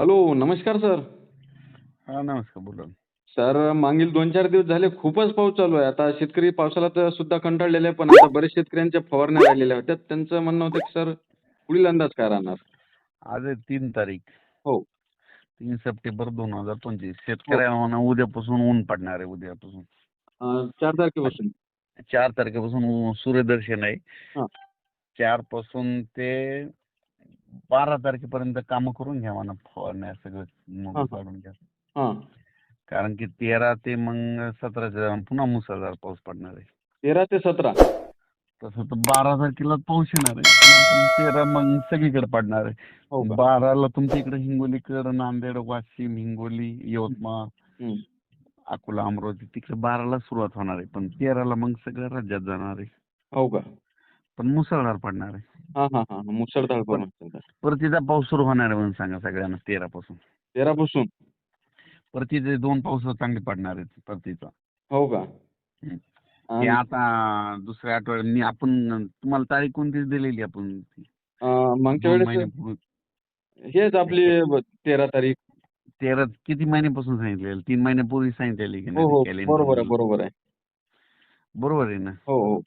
Hello नमस्कार sir. हा नमस्कार बोला. सर मागील दोन चार दिवस झाले खूपच पाऊस चालू आहे. आता शेतकरी पावसाला तर सुद्धा कंटाळलेले आहे पण आता बरेच शेतकऱ्यांच्या फवारण्या राहिलेल्या होत्या. त्यांचं म्हणणं होतं की सर पुढील अंदाज काय राहणार? आज आहे तीन तारीख. हो. तीन सप्टेंबर दोन हजार पंचवीस. शेतकऱ्यांना उद्यापासून ऊन पडणार आहे उद्यापासून. अं, चार तारखेपासून. चार तारखेपासून ऊ- सूर्यदर्शन आहे. हा. चारपासून ते बारा तारखेपर्यंत काम करून घ्या म्हणा फवारण्या सगळं. काढून घ्या. कारण की तेरा ते मग सतराच्या पुन्हा मुसळधार पाऊस पडणार आहे. तेरा ते सतरा. तसं तर बारा तारखेला पाऊस येणार आहे. तेरा मग सगळीकडे पडणार आहे. हो बाराला तुमच्या इकडे हिंगोलीकडे नांदेड वाशिम हिंगोली यवतमाळ. अकोला अमरावती तिकडे बाराला सुरुवात होणार आहे. पण तेराला मग सगळ्या राज्यात जाणार आहे. हो का? पण मुसळधार पडणार आहे. हां हां हां मुसळधार सर परतीचा पाऊस सुरू होणार आहे म्हणून सांगा सगळ्यांना तेरा पासून तेरापासून? परतीचे दोन पाऊस चांगले पडणार आहेत परतीचा. हो का? हम्म. आणि, हे आता दुसऱ्या आठवड्यात मी आपण तुम्हाला तारीख कोणतीच दिलेली आपण? अं, मागच्या दोन वेळेस महिन्यापूर्वी हेच आपली ब- तेरा तारीख. तेरा किती महिन्यापासून सांगितलेलं? तीन महिन्यापूर्वी सांगितलेली की हो हो नाही बरोबर आहे calendar. बरोबर आहे. बरोबर आहे ना? हो हो.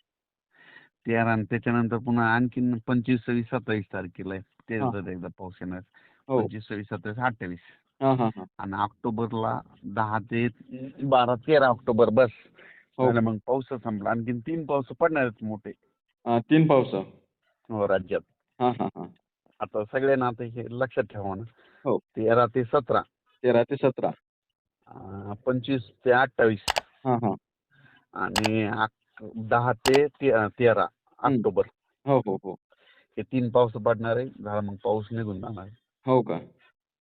तेरा आणि त्याच्यानंतर पुन्हा आणखीन पंचवीस सव्वीस सत्तावीस तारखेला आहे. हा. त्याच्यात एकदा पाऊस येणार. हो. पंचवीस सव्वीस सत्तावीस अठ्ठावीस. हां हां हां. आणि ऑक्टोबरला दहा ते बारा तेरा ऑक्टोबर बस. हो. झालं मग पाऊस संपला. आणखीन तीन पाऊस पडणार आहेत मोठे. अं, तीन पावसा हो राज्यात. हां हां हां. आता सगळ्यांना आता हे लक्षात ठेवा ना. हो. तेरा ते सतरा. तेरा ते सतरा. अं, पंचवीस ते अठ्ठावीस. हां हां. आणि दहा ते ते- तेरा ऑक्टोबर हो हो हो हे तीन पाऊस पडणार आहे झाला मग पाऊस निघून जाणार आहे हो का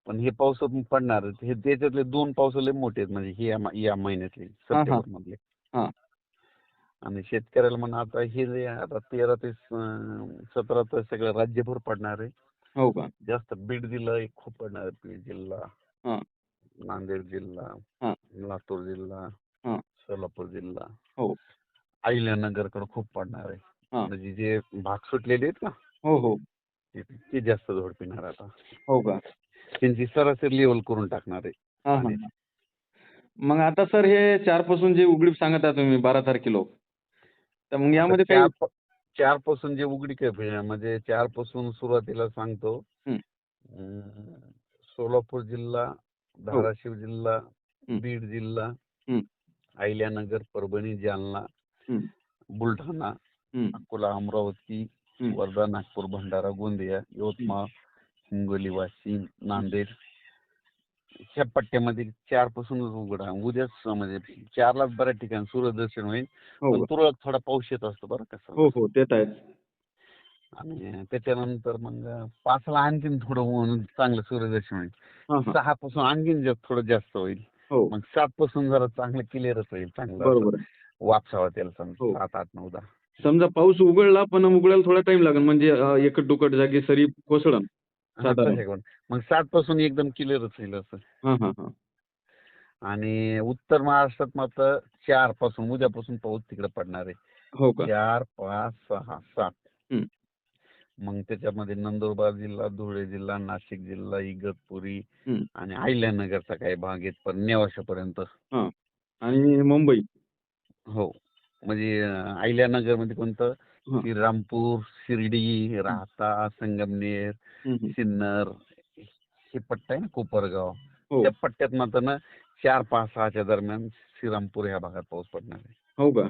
पण हे पाऊस पडणार आहेत. हे त्याच्यातले दोन पाऊस लय मोठे आहेत म्हणजे हे या म- या महिन्यातले सप्टेंबर मधले हा. आणि शेतकऱ्याला म्हणा आता हे जे आता तेरा ते स- सतरा तर सगळं राज्यभर पडणार आहे हो का जास्त बीड जिल्हा एक खूप पडणार आहे बीड जिल्हा हा. नांदेड जिल्हा हा. लातूर जिल्हा हा. सोलापूर जिल्हा हो. अहिल्यानगरकडे खूप पडणार आहे हा. म्हणजे जे भाग सुटलेले आहेत ना हो हो ते- ते जास्त झोड पिणार आता हो का त्यांची सरासरी लेवल करून टाकणार आहे हां हां मग आता सर हे चारपासून जे उघडीप सांगत आहे तुम्ही बारा तारखेला तर मग यामध्ये काही चारपासून जे उघडीक आहे म्हणजे चारपासून सुरुवातीला सांगतो हं. अं, सोलापूर जिल्हा धाराशिव जिल्हा हं. बीड जिल्हा हं. अहिल्यानगर परभणी जालना हं. बुलढाणा हं, अकोला अमरावती हं. वर्धा नागपूर भंडारा गोंदिया यवतमाळ हिंगोली वाशिम नांदेड ह्या पट्ट्यामध्ये चार पासूनच उघडा उद्याच म्हणजे चारला बऱ्याच ठिकाणी सूर्यदर्शन होईल. हो पण का? तुरळक थोडा पाऊस येत असतो बरं कसं हो हो ते तर आणि त्याच्यानंतर मग पाचला आणखीन थोडं चांगलं सूर्यदर्शन होईल. हां हां. सहा पासून आणखीन थोडं जास्त होईल. हो. मग सात पासून जरा चांगलं क्लिअरच होईल चांगलं वापसावं त्याला समजा. हो. सात आठ नऊ दहा. समजा पाऊस उघडला पण उघडायला थोडा टाइम लागेल. म्हणजे अं, एकट दुकट जागी सरी हा, साधारण. करून. मग सात पासून एकदम क्लिअरच होईल असं. हां हां हां. आणि उत्तर महाराष्ट्रात मात्र चारपासून उद्यापासून पाऊस तिकडे पडणार आहे. हो का? चार पाच सहा सात. मग त्याच्यामध्ये नंदुरबार जिल्हा धुळे जिल्हा नाशिक जिल्हा इगतपुरी. आणि अहिल्यानगरचा काही भाग आहेत पण नेवाशापर्यंत. आणि मुंबई. हो. म्हणजे अं, अहिल्यानगरमध्ये कोणतं. श्रीरामपूर शिर्डी राहता संगमनेर. सिन्नर हे पट्टा आहे ना कोपरगाव? हो. त्या पट्ट्यात मात्र ना चार पाच सहाच्या दरम्यान श्रीरामपूर ह्या भागात पाऊस पडणार आहे. हो का?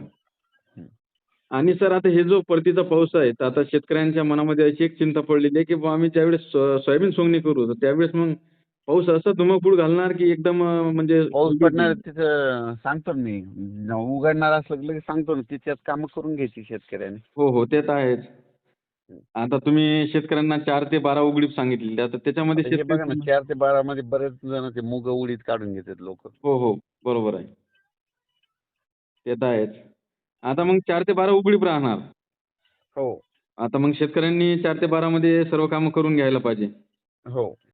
आणि सर आता हे जो परतीचा पाऊस आहे तर आता शेतकऱ्यांच्या मनामध्ये अशी एक चिंता पडलेली आहे की बुवा आम्ही ज्यावेळेस सोयाबीन सोंगणी करू तर त्यावेळेस मग पाऊस असं धुमाकूळ घालणार की एकदम म्हणजे पाऊस पडणार तिथं सांगतो ना मी. न उघडणार असलं की लगेच सांगतो ना तिच्यात कामं करून घ्यायची शेतकऱ्याने. हो हो ते तर आहेच. आता तुम्ही शेतकऱ्यांना चार ते बारा उघडीप सांगितलेली आता त्याच्यामध्ये आता हे बघा ना शेतकरी चार ते बारा मध्ये बरेच जण ते मुग उडीद काढून घेतात लोक. हो हो बरोबर आहे. ते तर आहेच. आता मग चार ते बारा उघडीप राहणार. हो. आता मग शेतकऱ्यांनी चार ते बारा मध्ये सर्व कामं करून घ्यायला पाहिजे. हो.